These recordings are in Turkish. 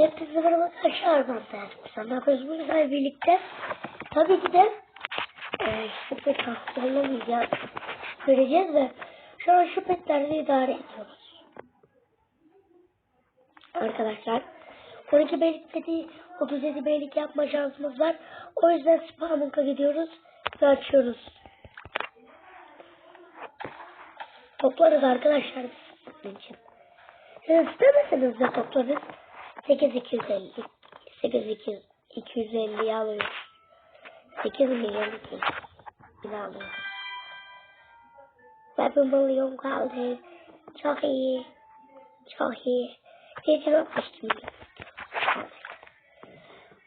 Hepinize merhaba arkadaşlar Ferdi. Sen ne yapıyoruz birlikte? Tabii ki de e, işte pek hastalanmayacağız. Göreceğiz ve şu an şu petlerle idare ediyoruz. Arkadaşlar 12 beylik peti 37 beylik yapma şansımız var. O yüzden spamınka gidiyoruz ve açıyoruz. Toplarız arkadaşlar bizim için. Siz istemeseniz de toplarız. 8250 8200 250 alıyoruz. 8 milyon 200 bin alıyoruz. Ve bir milyon kaldı. Çok iyi. Çok iyi. Geçen atmıştım.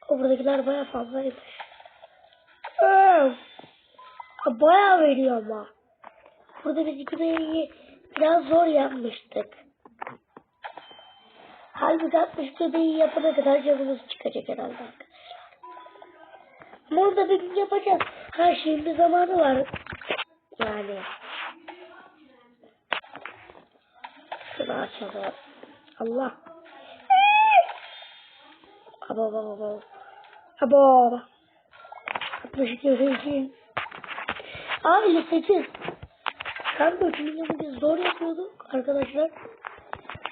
O buradakiler baya fazlaymış. Baya veriyor ama. Burada biz iki biraz zor yapmıştık. Halbuki 60 bebeği yapana kadar canımız çıkacak herhalde arkadaşlar. Ama bir gün yapacağız. Her şeyin bir zamanı var. Yani. Şunu açalım. Allah. Abo abo abo. Abo. 62 için. Aa 58. Ben de üçüncü biz zor yapıyorduk arkadaşlar.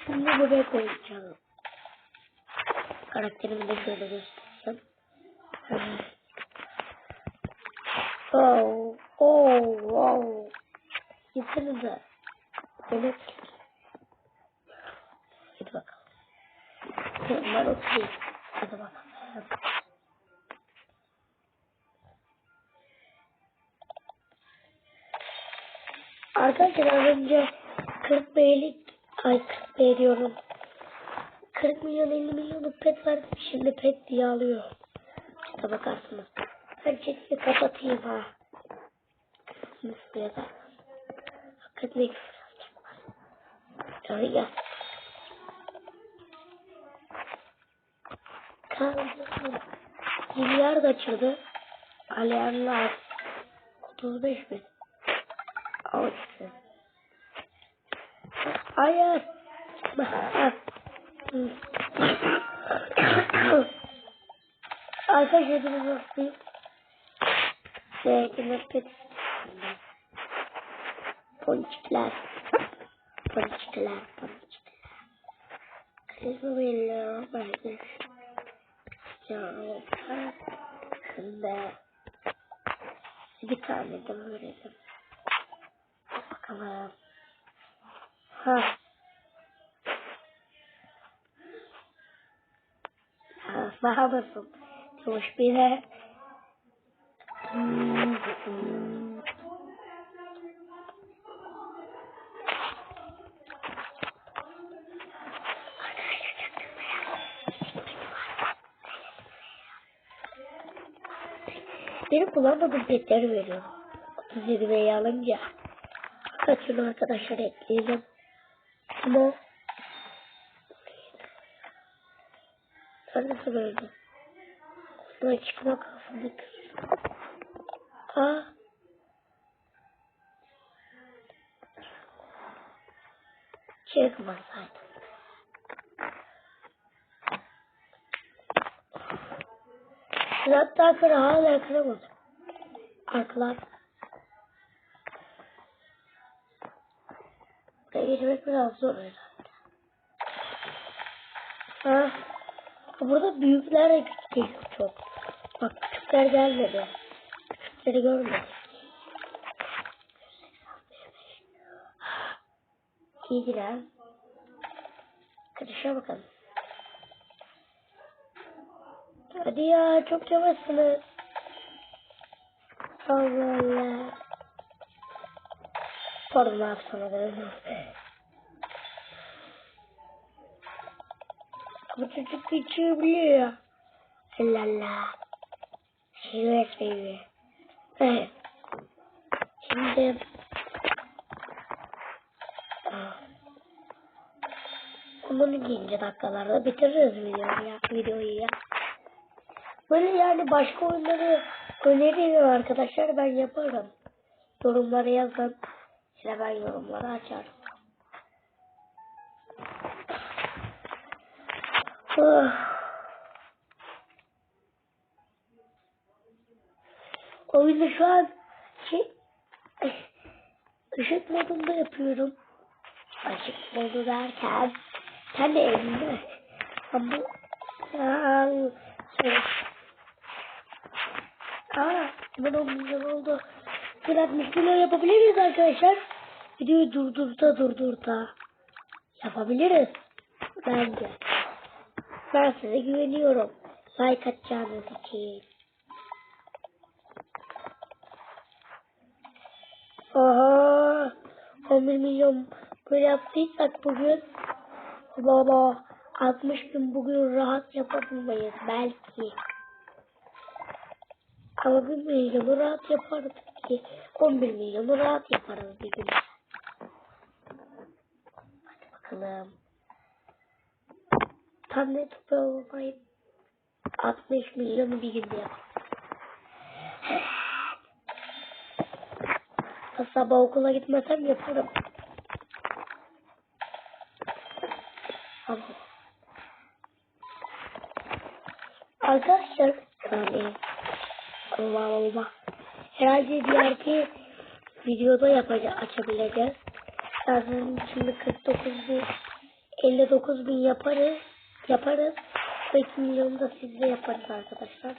Şimdi bebek koyacağım. Karakterimi de şöyle göstereceğim. Oh, oh, oh. Gitsenize. Bebek. Hadi bakalım. Ben oturayım. Hadi bakalım. Arkadaşlar önce 40 beylik ay 40 bey. 40 milyon 50 milyonluk pet var. Şimdi pet diye alıyor. İşte bakarsınız. Ben çekimi kapatayım ha. Nasıl da. Hakikaten ne Tabii ya. Kaldı. Milyar da açıldı. Alyanlar 35 bin. Alıştı. Hayır. Arkadaşlar bir bakayım. Sevgili pet. Ponçikler. Ponçikler. Ponçikler. Kızı veriyor. Böyle. Ya. Şunda. Bir tane de verelim. Bakalım. Ha. Daha nasıl? Hoş bir de. Benim kullanmadığım petleri veriyor. 37 B'yi alınca. Kaçın arkadaşlar ekleyelim. Ama Böyle? Buna çıkma kafamı Aa. Çıkmasaydı. Hatta kır hala kıramadım. Arkalar. Buraya geçmek biraz zor herhalde. Ha. Burada büyükler de küçük çok. Bak küçükler gelmedi. Küçükleri görmedik. İyidiler. Kırışa bakalım. Hadi ya çok yavaşsınız. Allah Allah. Pardon ne yapsana dedim. Bu çocuk. Allah Allah. Seviyor seviyor. Evet. Şimdi bunu ikinci dakikalarda bitiririz videoyu ya. Videoyu ya. Böyle yani başka oyunları öneriyor arkadaşlar ben yaparım. Yorumlara yazın. İşte ben yorumları açarım. Ah. O şu an şey, eh, ışık modunda yapıyorum. Işık modu derken sen de evinde ama al, evet. Şey. Aa, ah, bunun güzel oldu. Biraz müslüman yapabilir miyiz arkadaşlar? Videoyu durdur da durdur da. Yapabiliriz. Bence. Ben size güveniyorum. Like atacağınız için. Oha. 11 milyon böyle yaptıysak bugün baba 60 bin bugün rahat yapabilmeyiz belki. Ama 1 milyonu rahat yaparız ki. 11 milyonu rahat yaparız bir gün. Hadi bakalım. Tam ne tutmayayım. 60 milyonu bir günde yaparız. Sabah okula gitmesem yaparım. Ama Arkadaşlar yani Allah Allah. Herhalde diğer bir videoda yapacağız, açabileceğiz. Zaten şimdi 49 bin 59 bin yaparız. Yaparız. 2 milyonu da sizle yaparız arkadaşlar.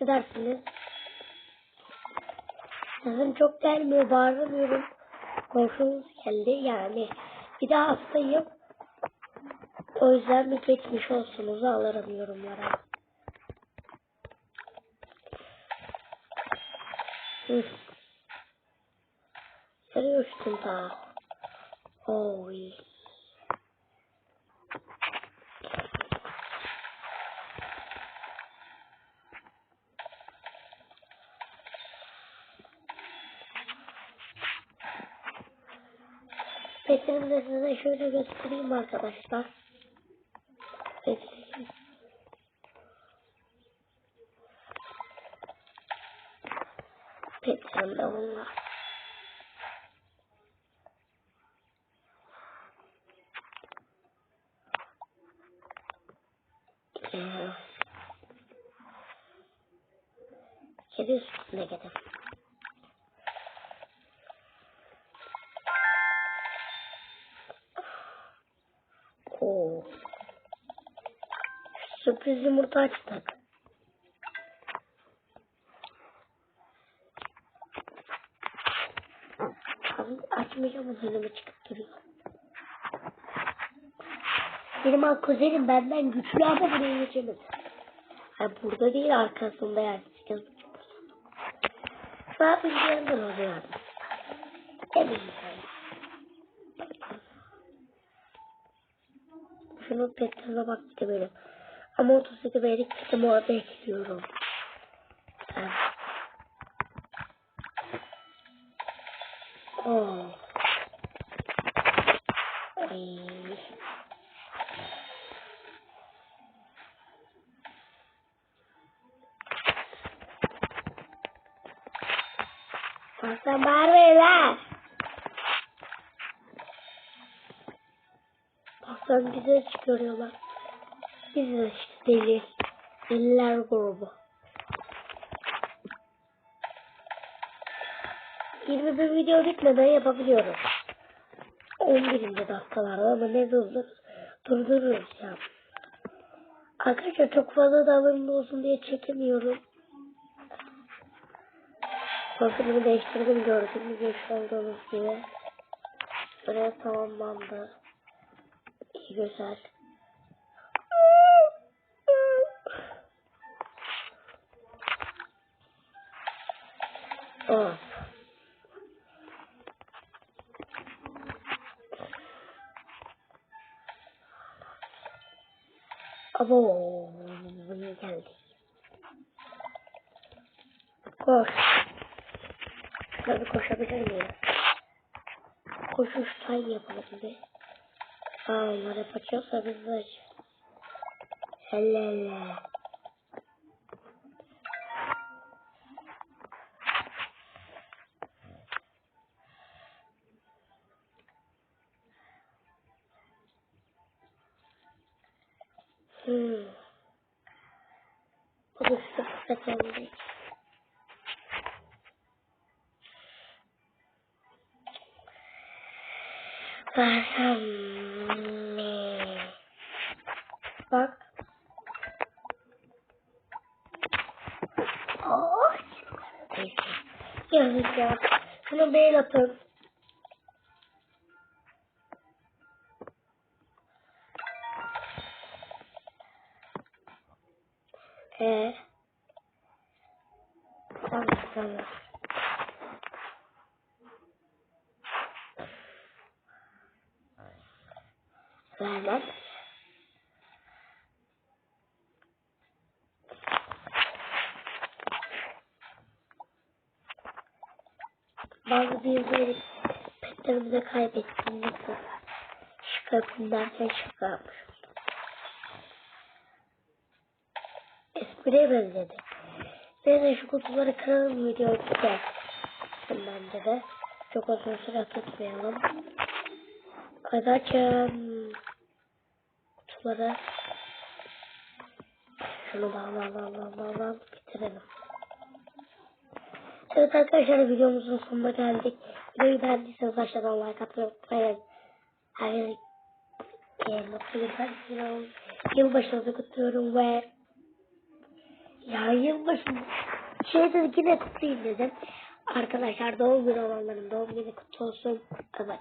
Ne dersiniz? Çok gelmiyor. Bağıramıyorum. Komşumuz geldi yani. Bir daha hastayım. O yüzden bir geçmiş olsunuzu alırım yorumlara. Hı. Uçtun daha? Oy. Petlerimi de size şöyle göstereyim arkadaşlar. Petlerim. Petlerim de bunlar. Oo. Sürpriz yumurta açtık. Açmayacağım önüme çıkıp duruyor. Benim kuzenim benden güçlü ama buraya geçemez. Ha, burada değil arkasında yani. Zaten bir yandan oluyor. Eminim yani. Şunun petlerine bak işte benim. Ama 37 verdik işte orada ekliyorum. Evet. Oh. Ay. Bağırmayın Baksana bize çıkarıyorlar. Biz de işte deli. Deliler grubu. 21 video bitmeden yapabiliyoruz. 11. dakikalarda ama ne durdur durdururuz ya. Arkadaşlar çok fazla davranım olsun diye çekemiyorum. Profilimi değiştirdim gördüğünüz gibi olduğunuz gibi. Buraya tamamlandı. İyi güzel. Oh. Abo geldi. Koş. Bir koşabilir miyim? Koşuş say yapalım. А, надо почес обязательно. Ля-ля-ля. Буду что хотел быть. Ya. Şunu mail atın. Ee. Tamam tamam. Bir petlerimizi kaybettiğimiz var. Şaka yapayım derken şaka yapmış oldum. Espriye benzedi. Neyse şu kutuları kıralım video biter. Bence de. Çok uzun süre tutmayalım. Açın. Kutuları. Şunu al al al bitirelim. Evet arkadaşlar videomuzun sonuna geldik. Videoyu beğendiyseniz aşağıdan like atmayı unutmayın. Her mutlu yıllar Yılbaşınızı kutluyorum ve ya yılbaşı şey dedim yine kutlayayım dedim. Arkadaşlar doğum günü olanların doğum günü kutlu olsun. Evet.